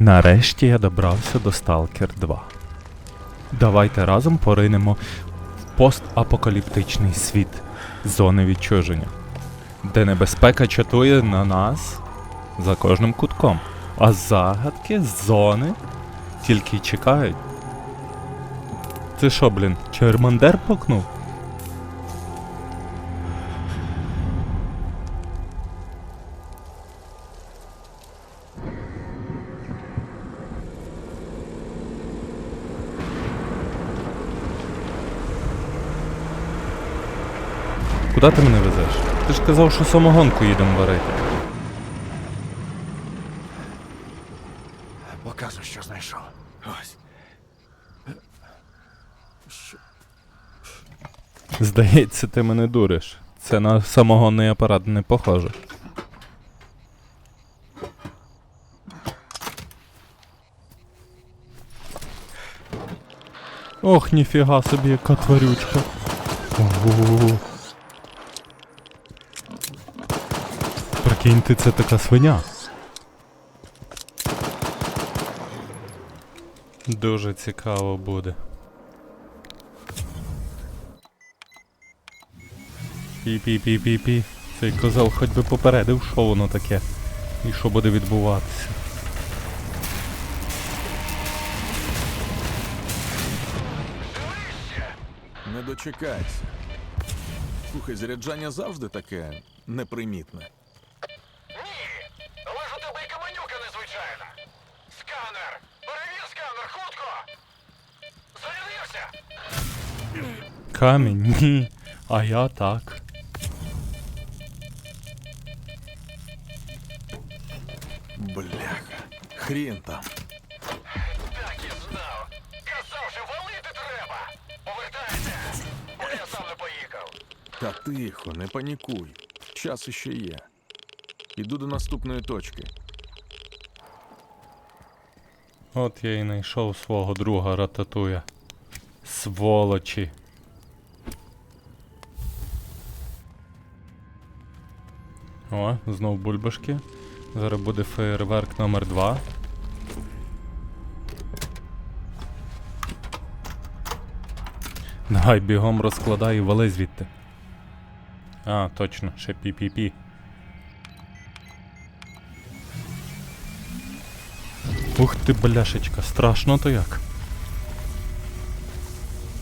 Нарешті я добрався до Stalker 2. Давайте разом поринемо в постапокаліптичний світ зони відчуження, де небезпека чатує на нас за кожним кутком, а загадки зони тільки й чекають. Ти що, блін, Чермандер покнув? Куди ти мене везеш? Ти ж казав, що самогонку їдемо варити. Показуй, що знайшов. Ось. Здається, ти мене дуриш. Це на самогонний апарат не похоже. Ох, ніфіга собі, яка тварючка. Ого. Прикиньте, це така свиня. Дуже цікаво буде. Пі-пі-пі-пі-пі. Цей козел хоч би попередив, що воно таке. І що буде відбуватися. Не дочекайся. Слухай, заряджання завжди таке непримітне. Незвичайна. Сканер! Перевір сканер, хутко! Зарядився! Камінь? Ні. А я так. Бляха. Хрін там. Так і знав. Казав же, валити треба! Повертайся! Бо я сам не поїхав. Та тихо, не панікуй. Час іще є. Іду до наступної точки. От я і знайшов свого друга рататуя. Сволочі. О, знов бульбашки. Зараз буде фейерверк номер 2. Давай бігом розкладай і вали звідти. А, точно, ще пі-пі-пі. Ух ти, бляшечка, страшно то як.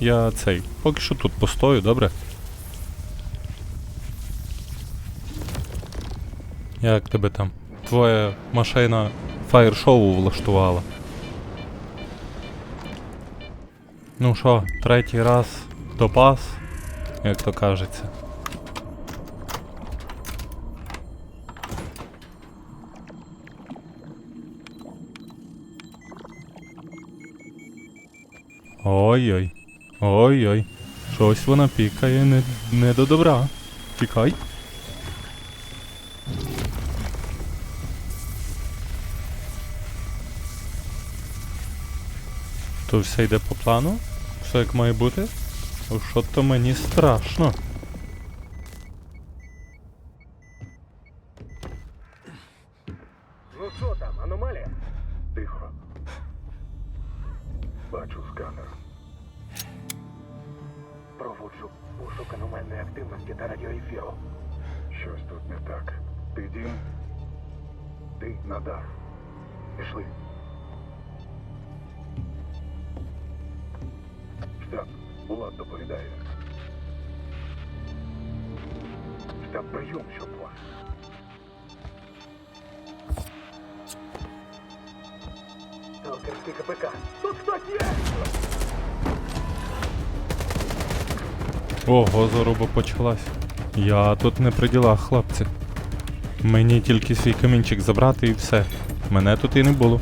Я цей, поки що тут постою, добре? Як тебе там? Твоя машина фаєр-шоу влаштувала. Ну що, третій раз допас, як то кажеться. Ой-ой. Ой-ой. Щось вона пікає не, не до добра. Тікай. То все йде по плану? Все як має бути? Що то мені страшно. Ну що там, аномалія? Тихо. Бачу сканер. Проводжу пошук аномальної активності та радіоефіру. Щось тут не так. Ти дім? Ти надар. Пішли. Штаб, Булат доповідає. Штаб прийом, щоб вас. Сталкерський КПК. Тут хтось є! Ого, заруба почалась. Я тут не при ділах, хлопці. Мені тільки свій камінчик забрати і все. Мене тут і не було.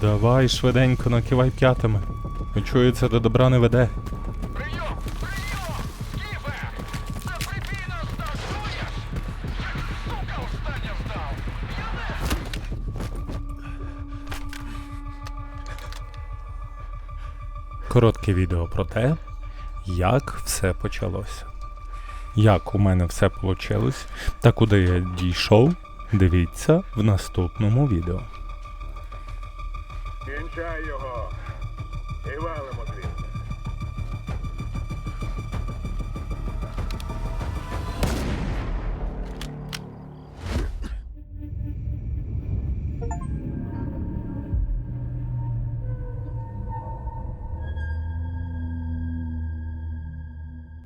Давай швиденько накивай п'ятами. Чується, до добра не веде. Коротке відео про те, як все почалося. Як у мене все вийшло та куди я дійшов, дивіться в наступному відео. Кінчай його! І валимо